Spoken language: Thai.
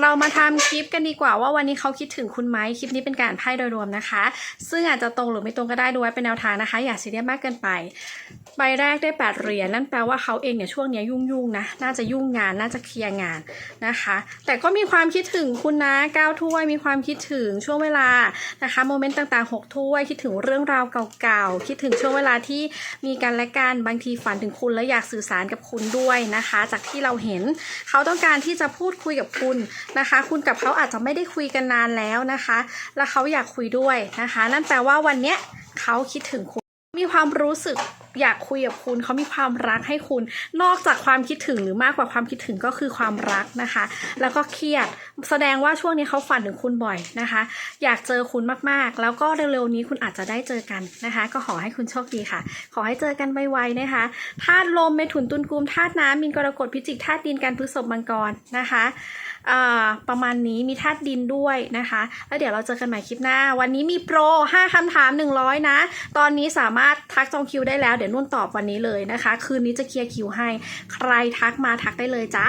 เรามาทำคลิปกันดีกว่าว่าวันนี้เขาคิดถึงคุณไหมคลิปนี้เป็นการไพ่โดยรวมนะคะ ซึ่งอาจจะตรงหรือไม่ตรงก็ได้ดูไว้เป็นแนวทางนะคะ อย่าซีเรียสมากเกินไป ใบแรกได้แปดเหรียญนั่นแปลว่าเขาเองเนี่ยช่วงนี้ยุ่งๆนะน่าจะยุ่งงานน่าจะเคลียร์งานนะคะ แต่ก็มีความคิดถึงคุณนะก้าถ้วยมีความคิดถึงช่วงเวลานะคะโมเมนต์ต่างๆหกถ้วยคิดถึงเรื่องราวเก่าๆคิดถึงช่วงเวลาที่มีกันและกันบางทีฝันถึงคุณและอยากสื่อสารกับคุณด้วยนะคะ จากที่เราเห็นเขาต้องการที่จะพูดคุยกับคุณนะคะ คุณกับเขาอาจจะไม่ได้คุยกันนานแล้วนะคะ แล้วเขาอยากคุยด้วยนะคะ นั่นแปลว่าวันเนี้ยเขาคิดถึงคุณ มีความรู้สึกอยากคุยกับคุณเขามีความรักให้คุณ นอกจากความคิดถึงหรือมากกว่าความคิดถึงก็คือความรักนะคะ แล้วก็เครียด แสดงว่าช่วงนี้เขาฝันถึงคุณบ่อยนะคะ อยากเจอคุณมากๆ แล้วก็เร็วๆนี้คุณอาจจะได้เจอกันนะคะ ก็ขอให้คุณโชคดีค่ะ ขอให้เจอกันไวๆนะคะธาตุลมเมถุนตุลกุมธาตุน้ำมินกรกฎพิจิกธาตุดินกันพฤษภมังกรนะคะ ประมาณนี้มีธาตุดินด้วยนะคะ แล้วเดี๋ยวเราเจอกันใหม่คลิปหน้า วันนี้มีโปร 5คำถาม 100 นะ ตอนนี้สามารถทักจองคิวได้แล้ว เดี๋ยวนุ่นตอบวันนี้เลยนะคะ คืนนี้จะเคลียร์คิวให้ ใครทักมาทักได้เลยจ้า